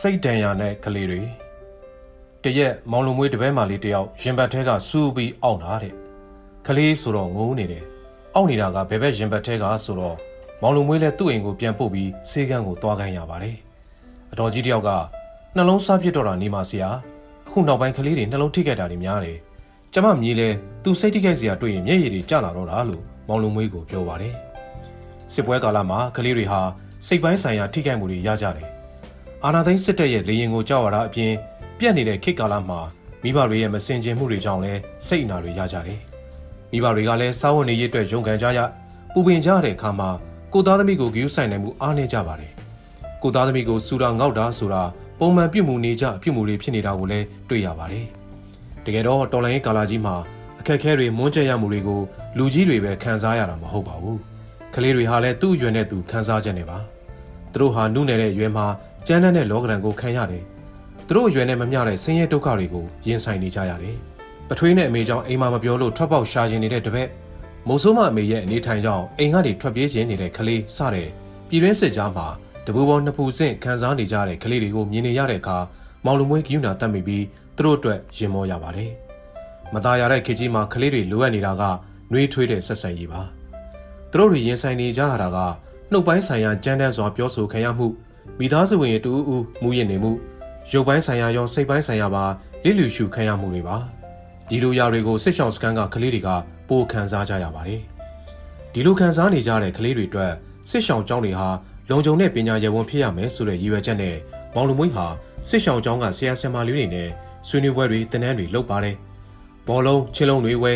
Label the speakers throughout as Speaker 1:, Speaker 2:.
Speaker 1: စိတ်ဒဏ်ရာနဲ့ကလေးတွေတရက်မောင်လုံမွေးတပည့်မာလေးတယောက်ရင်ဘတ်ထဲကစူးပြီးအောင့်တာတဲ့ကလေးဆိုတော့ငိုးနေတယ်အောင့်နေတာကဘယ်ဘက်ရင်ဘတ်ထဲကဆိုတော့မောင်လုံမွေးလည်းသူ့အိမ်ကိုပြန်ပို့ပြီးဆေးကန်းကိုသွားခိုင်းရပါတယ်အတော်ကြီးတယောက်ကနှလုံးစားပြစ်တော့တာနေပါဆရာအခုနောက်ပိုင်းကလေးတွေနှလုံးထိခိုက်တာတွေများတယ်ကျမမြည်လဲသူစိတ်ထိခိုက်စရာတွေ့ရင်မျက်ရည်တွေကျလာတော့တာလို့မောင်လုံမွေးကိုပြောပါတယ်စစ်ပွဲကာလမှာကလေးတွေဟာစိတ်ပိုင်းဆိုင်ရာထိခိုက်မှုတွေရကြတယ်။ အာနာသိန်းစစ်တပ်ရဲ့လေရင်ကိုကြောက်ရတာအပြင်ပြက်နေတဲ့ခေတ်ကာလမှာမိဘတွေရဲ့မစင်ကျင်မှုတွေကြောင့်လည်းစိတ်အနာတွေရကြတယ်။မိဘတွေကလည်းစားဝတ်နေရေးအတွက်ရုန်းကန်ကြရပူပင်ကြတဲ့အခါမှာကိုသားသမီးကိုဂရုစိုက်နိုင်မှုအားနည်းကြပါတယ်။ကိုသားသမီးကိုစူတာငေါက်တာဆိုတာပုံမှန်ပြုမှုနေကြပြုမှုတွေဖြစ်နေတာကိုလည်းတွေ့ရပါတယ်။တကယ်တော့တော်လိုင်းရေးကာလကြီးမှာအခက်အခဲတွေမွန်းကျက်ရမှုတွေကိုလူကြီးတွေပဲခံစားရတာမဟုတ်ပါဘူး။ကလေးတွေဟာလည်းသူ့အရွယ်နဲ့သူခန်းစားချက်နေပါသူတို့ဟာနုနယ်တဲ့အရွယ်မှာ ကျန်းတဲ့လောကဒဏ်ကိုခံရတယ်သူတို့အရွယ်နဲ့မမျှတဲ့ဆင်းရဲဒုက္ခတွေကိုရင်ဆိုင်နေကြရတယ်ပထွေးနဲ့အမေကြောင့်အိမ်မှာမပြောလို့ထွက်ပေါက်ရှာခြင်းနေတဲ့တပည့်မိုးဆိုးမအမေရဲ့အနေထိုင်ကြောင့်အိမ်ကနေထွက်ပြေးခြင်းနေတဲ့ကလေးစတဲ့ပြည်တွင်းစစ်ကြားမှာတပူပေါ်နှစ်ပူဆင့်ခံစားနေကြတဲ့ကလေးတွေကိုမြင်နေရတဲ့အခါမောင်လူမွေးကယူနာတတ်မိပြီးသူတို့အတွက်ရင်မောရပါတယ်မသားရတဲ့ခေတ်ကြီးမှာကလေးတွေလိုအပ်နေတာကနှွေးထွေးတဲ့ဆက်ဆံရေးပါသူတို့တွေရင်ဆိုင်နေကြရတာကနှုတ်ပိုင်းဆိုင်ရာကြမ်းတမ်းစွာပြောဆိုခံရမှု မိသားစုဝင်ရဲ့တူအူးမူရင်နေမှုရုပ်ပိုင်းဆိုင်ရာရောစိတ်ပိုင်းဆိုင်ရာပါလိလူရှုခံရမှုတွေပါဒီလိုຢာတွေကိုစစ်ဆောင်စကန်ကကလေးတွေကပိုခံစားကြရပါတယ်ဒီလိုခံစားနေကြတဲ့ကလေးတွေအတွက်စစ်ဆောင်ကျောင်းတွေဟာလုံခြုံတဲ့ပညာရေးဝန်ဖြစ်ရမယ်ဆိုတဲ့ရည်ရွယ်ချက်နဲ့မောင်လူမွေးဟာစစ်ဆောင်ကျောင်းကဆရာဆရာမလေးတွေနဲ့ဆွေးနွေးပွဲတွေတင်နန်းတွေလုပ်ပါတယ်ဘောလုံးချင်းလုံးတွေဝဲ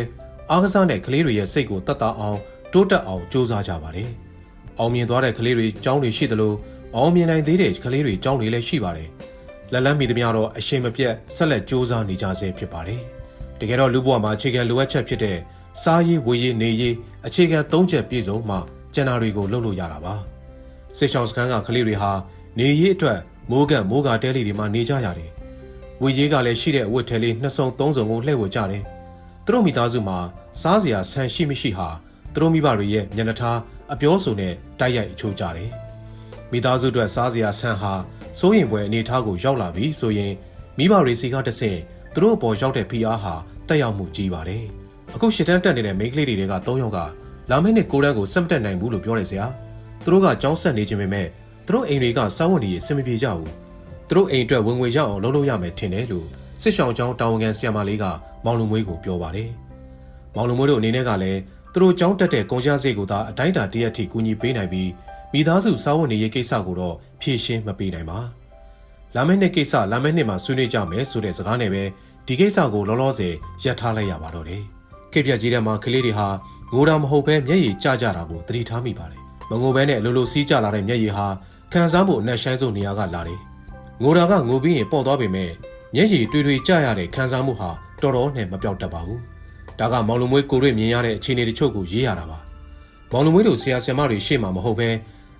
Speaker 1: အားကစားတဲ့ကလေးတွေရဲ့စိတ်ကိုတတ်တာအောင်တိုးတက်အောင်စူးစမ်းကြပါတယ်။အောင်မြင်သွားတဲ့ကလေးတွေကျောင်းတွေရှိသလို အောင်မြင်နိုင်သေးတဲ့ကလေးတွေကျောင်းတွေလည်းရှိပါတယ်။လက်လန်းမီသမျှတော့အရှင်မပြတ်ဆက်လက်စူးစမ်းနေကြဆဲဖြစ်ပါတယ်။တကယ်တော့လူဘဝမှာအခြေခံလိုအပ်ချက်ဖြစ်တဲ့စားရေးဝေးရေးနေရေးအခြေခံ၃ချက်ပြည့်စုံမှကျန်တာတွေကိုလုပ်လို့ရတာပါ။စစ်ဆောင်စခန်းကကလေးတွေဟာနေရေးအတွက်မိုးကန်မိုးကာတဲလေးတွေမှာနေကြရတယ်။ဝေးရေးကလည်းရှိတဲ့အဝတ်ထဲလေးနှစ်စုံသုံးစုံကိုလှည့်ဝကြတယ်။သူတို့မိသားစုမှာစားစရာဆန်ရှိမရှိဟာသူတို့မိဘတွေရဲ့မျက်နှာထားအပြောဆိုနဲ့တိုက်ရိုက်အချိုးကြတယ်။ မိသားစုအတွက်စားစရာဆန်ဟာစိုးရင်ပွဲအနေထားကိုရောက်လာပြီဆိုရင်မိဘတွေစီကတဆင့်သူတို့အပေါ်ရောက်တဲ့ဖိအားဟာတက်ရောက်မှုကြီးပါတယ်။အခုရှစ်တန်းတက်နေတဲ့မိန်းကလေးတွေက၃ယောက်ကလာမယ့်နှစ်ကိုတန်းကိုစက်မတက်နိုင်ဘူးလို့ပြောတယ်ဆရာ။သူတို့ကကြောင်းဆက်နေခြင်းပဲမဲ့သူတို့အိမ်တွေကစောင်းဝင်ကြီးအဆင်မပြေကြဘူး။သူတို့အိမ်အတွက်ဝင်ငွေရအောင်လုပ်လို့ရမယ်ထင်တယ်လို့စစ်ဆောင်ကျောင်းတာဝန်ခံဆရာမလေးကမောင်လူမွေးကိုပြောပါတယ်။မောင်လူမွေးတို့အနေနဲ့ကလည်းသူတို့ကြောင်းတက်တဲ့ကုန်ကျစရိတ်ကိုသာအတိုင်းအတာတရက်ထိကူညီပေးနိုင်ပြီး မိသားစုစားဝတ်နေရေးကိစ္စကိုတော့ဖြေရှင်းမပေးနိုင်ပါ။လာမယ့်နှစ်ကိစ္စလာမယ့်နှစ်မှာဆွေးနွေးကြမယ်ဆိုတဲ့စကားနဲ့ပဲဒီကိစ္စကိုလောလောဆယ်ရပ်ထားလိုက်ရပါတော့တယ်။ခေတ်ပြက်ကြီးတဲ့မှာကလေးတွေဟာငိုတာမဟုတ်ပဲမျက်ရည်ကျကြတာကိုသတိထားမိပါတယ်။မငိုဘဲနဲ့အလိုလိုစီးကျလာတဲ့မျက်ရည်ဟာခံစားမှုအနက်ရှိုင်းဆုံးနေရာကလာတယ်။ငိုတာကငိုပြီးရင်ပေါ့သွားပေမဲ့မျက်ရည်တွေးတွေးကျရတဲ့ခံစားမှုဟာတော်တော်နဲ့မပြောက်တတ်ပါဘူး။ဒါကမောင်လူမွေးကိုရွေ့မြင်ရတဲ့အခြေအနေတချို့ကိုရေးရတာပါ။မောင်လူမွေးတို့ဆရာဆရာမတွေရှေ့မှာမဟုတ်ပဲ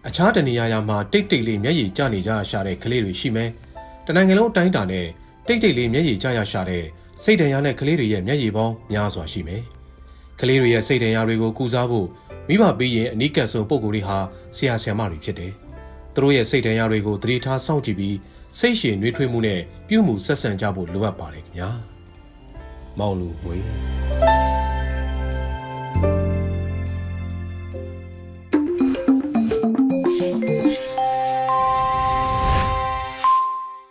Speaker 1: အခြားတနေရာရာမှာတိတ်တိတ်လေးမျက်ရည်ကျနေကြရှာတဲ့ကလေးတွေရှိမယ်။တနိုင်ငံလုံးအတိုင်းအတာနဲ့တိတ်တိတ်လေးမျက်ရည်ကျရရှာတဲ့စိတ်ဒဏ်ရာနဲ့ကလေးတွေရဲ့မျက်ရည်ပေါင်းများစွာရှိမယ်။ကလေးတွေရဲ့စိတ်ဒဏ်ရာတွေကိုကုစားဖို့မိဘပြီးရင်အနီးကပ်ဆုံးပုံကိုယ်တွေဟာဆရာဆရာမတွေဖြစ်တယ်။သူတို့ရဲ့စိတ်ဒဏ်ရာတွေကိုသတိထားစောင့်ကြည့်ပြီးစိတ်ရှည်နှွေးထွေးမှုနဲ့ပြုမှုဆက်ဆံကြဖို့လိုအပ်ပါတယ်ခင်ဗျာ။မောင်လူမွေး